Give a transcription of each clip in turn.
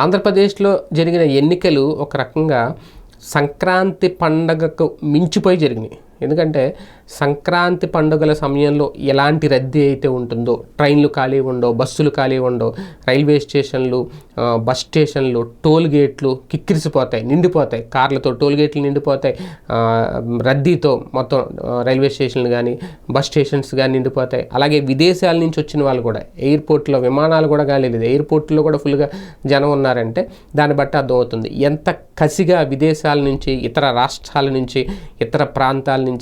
ఆంధ్రప్రదేశ్లో జరిగిన ఎన్నికలు ఒక రకంగా సంక్రాంతి పండగకు మించిపోయి జరిగినాయి. ఎందుకంటే సంక్రాంతి పండుగల సమయంలో ఎలాంటి రద్దీ అయితే ఉంటుందో ట్రైన్లు ఖాళీ ఉండవు బస్సులు ఖాళీ ఉండవు రైల్వే స్టేషన్లు బస్ స్టేషన్లు టోల్ గేట్లు కిక్కిరిసిపోతాయి నిండిపోతాయి. కార్లతో టోల్ గేట్లు నిండిపోతాయి రద్దీతో మొత్తం రైల్వే స్టేషన్లు కానీ బస్ స్టేషన్స్ కానీ నిండిపోతాయి. అలాగే విదేశాల నుంచి వచ్చిన వాళ్ళు కూడా ఎయిర్పోర్ట్లో విమానాలు కూడా ఖాళీ లేదు. ఎయిర్పోర్ట్లో కూడా ఫుల్గా జనం ఉన్నారంటే దాన్ని బట్టి అర్థమవుతుంది. ఎంత కసిగా విదేశాల నుంచి ఇతర రాష్ట్రాల నుంచి ఇతర ప్రాంతాల నుంచి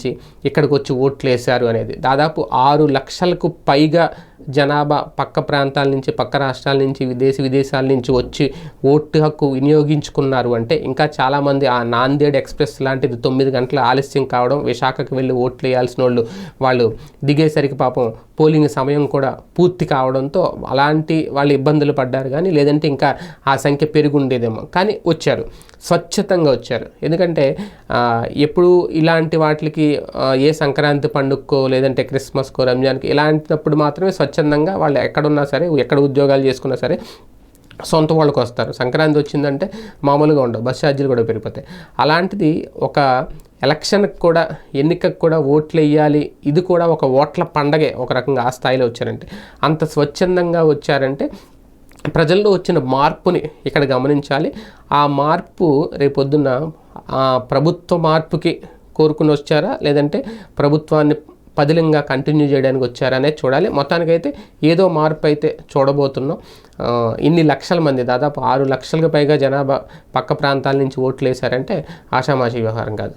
ఇక్కడికి వచ్చి ఓట్లు వేశారు అనేది దాదాపు ఆరు లక్షలకు పైగా జనాభా పక్క ప్రాంతాల నుంచి పక్క రాష్ట్రాల నుంచి విదేశీ విదేశాల నుంచి వచ్చి ఓటు హక్కు వినియోగించుకున్నారు అంటే ఇంకా చాలామంది ఆ నాందేడ్ ఎక్స్ప్రెస్ లాంటిది తొమ్మిది గంటల ఆలస్యం కావడం విశాఖకు వెళ్ళి ఓట్లు వేయాల్సిన వాళ్ళు వాళ్ళు దిగేసరికి పాపం పోలింగ్ సమయం కూడా పూర్తి కావడంతో అలాంటి వాళ్ళు ఇబ్బందులు పడ్డారు కానీ లేదంటే ఇంకా ఆ సంఖ్య పెరుగుండేదేమో. కానీ వచ్చారు. స్వచ్ఛతంగా వచ్చారు. ఎందుకంటే ఎప్పుడు ఇలాంటి వాటికి ఏ సంక్రాంతి పండుగకో లేదంటే క్రిస్మస్కో రంజాన్కి ఇలాంటినప్పుడు మాత్రమే స్వచ్ఛందంగా వాళ్ళు ఎక్కడున్నా సరే ఎక్కడ ఉద్యోగాలు చేసుకున్నా సరే సొంత వాళ్ళకి వస్తారు. సంక్రాంతి వచ్చిందంటే మామూలుగా ఉండవు బస్ ఛార్జీలు కూడా పెరిగిపోతాయి. అలాంటిది ఒక ఎలక్షన్కి కూడా ఎన్నికకు కూడా ఓట్లు వేయాలి ఇది కూడా ఒక ఓట్ల పండగే ఒక రకంగా ఆ స్థాయిలో వచ్చారంటే. అంత స్వచ్ఛందంగా వచ్చారంటే ప్రజల్లో వచ్చిన మార్పుని ఇక్కడ గమనించాలి. ఆ మార్పు రేపొద్దున ఆ ప్రభుత్వ మార్పుకి కోరుకుని వచ్చారా? లేదంటే ప్రభుత్వాన్ని పదిలంగా కంటిన్యూ చేయడానికి వచ్చారనేది చూడాలి. మొత్తానికైతే ఏదో మార్పు అయితే చూడబోతున్నాం ఇన్ని లక్షల మంది దాదాపు ఆరు లక్షలకు పైగా జనాభా పక్క ప్రాంతాల నుంచి ఓట్లు వేశారంటే ఆషామాషి వ్యవహారం కాదు.